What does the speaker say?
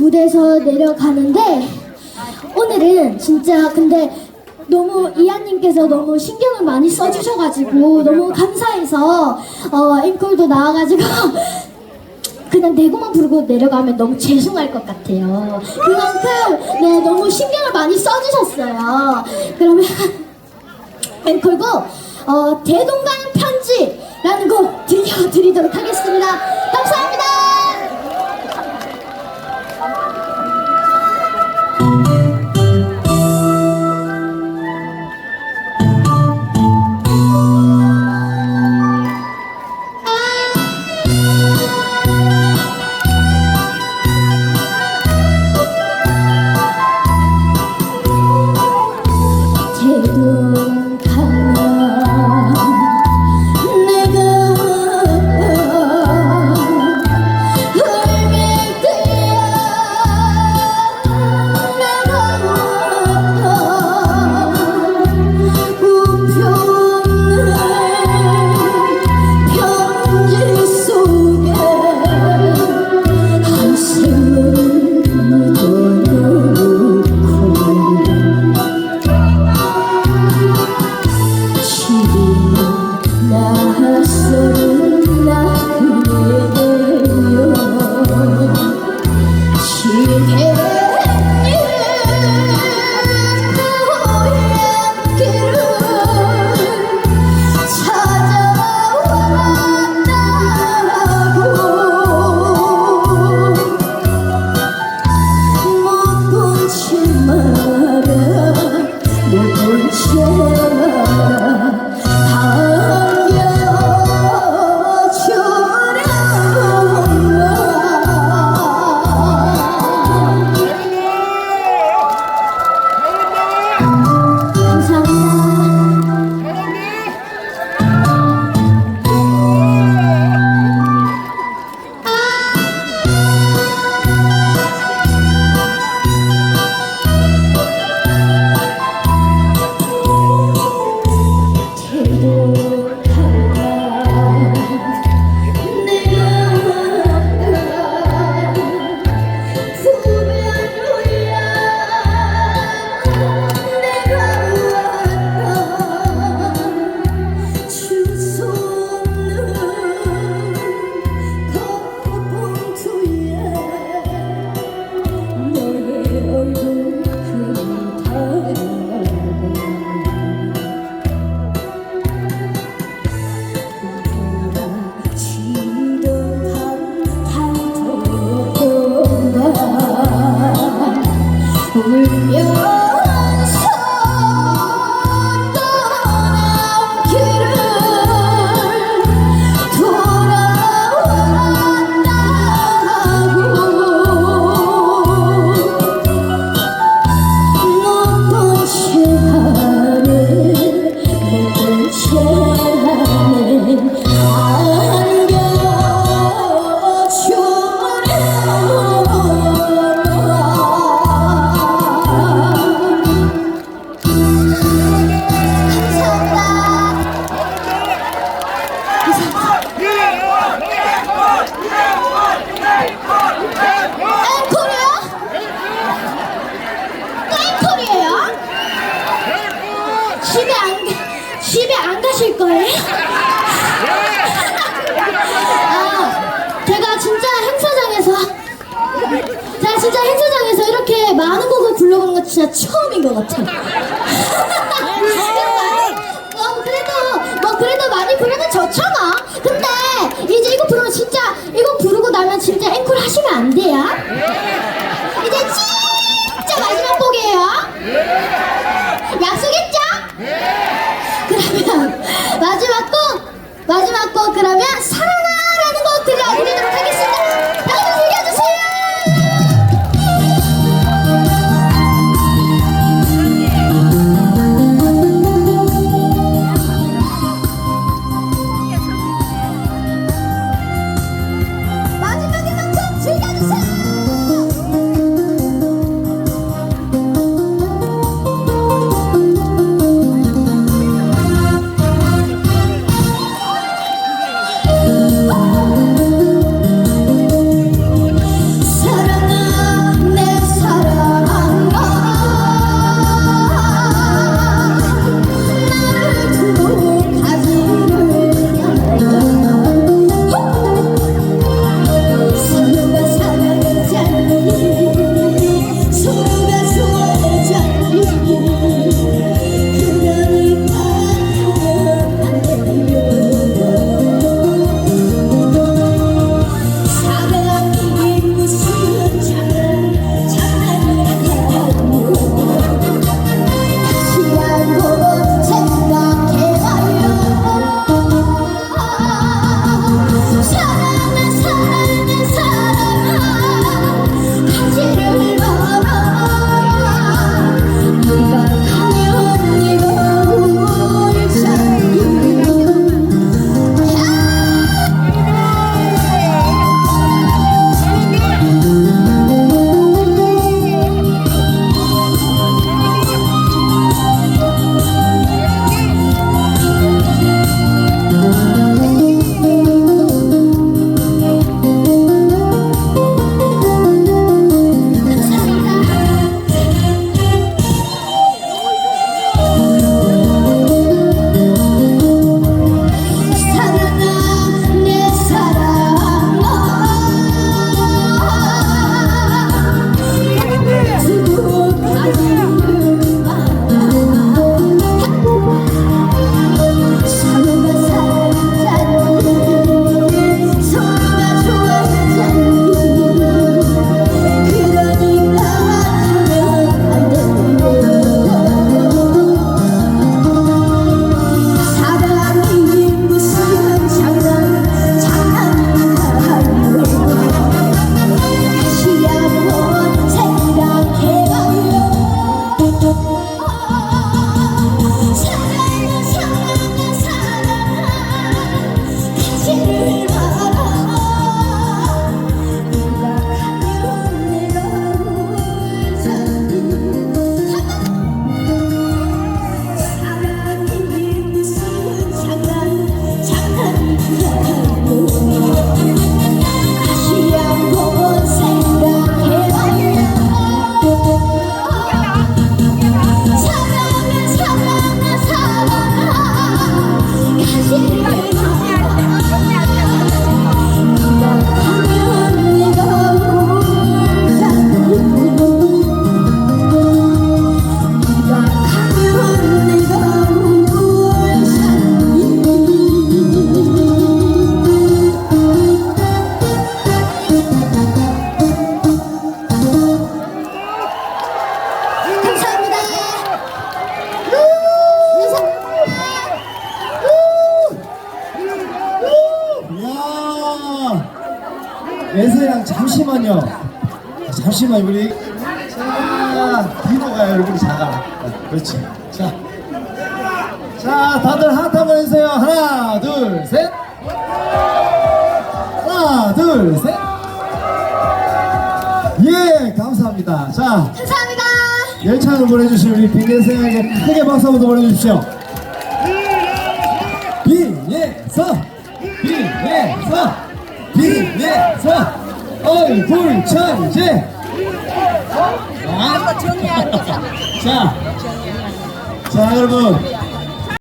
무대에서 내려가는데 오늘은 진짜 근데 너무 이하님께서 너무 신경을 많이 써주셔가지고 너무 감사해서 어, 앵콜도 나와가지고 그냥 네 곡만 부르고 내려가면 너무 죄송할 것 같아요. 그만큼 네 너무 신경을 많이 써주셨어요. 그러면 앵콜곡 어, 대동강 편지라는 곡 들려드리도록 하겠습니다. 감사합니다. 집에 안 가- 집에 안 가실 거예요? 아, 제가 진짜 행사장에서 제가 진짜 행사장에서 이렇게 많은 곡을 불러보는 거 진짜 처음인 것 같아요. 어, 그래도 뭐 그래도 많이 부르면 좋잖아. 근데 이제 이거 부르면 진짜 이거 부르고 나면 진짜 앵콜 하시면 안 돼요. 마지막 곡 그러면 사랑아라는 곡 들려드리도록 하겠습니다. 잠시만요. 잠시만 우리 자 뒤로 가요 얼굴이 작아. 그렇지. 자, 자 다들 하트 한번 해주세요. 하나 둘 셋. 하나 둘 셋. 예 감사합니다. 자 감사합니다. 열창을 보내주신 우리 빈예서에게 크게 박수 한번 더 보내주십시오. 빈예서, 빈예서, 빈예서, 얼굴 천재. 자, 자, 자 여러분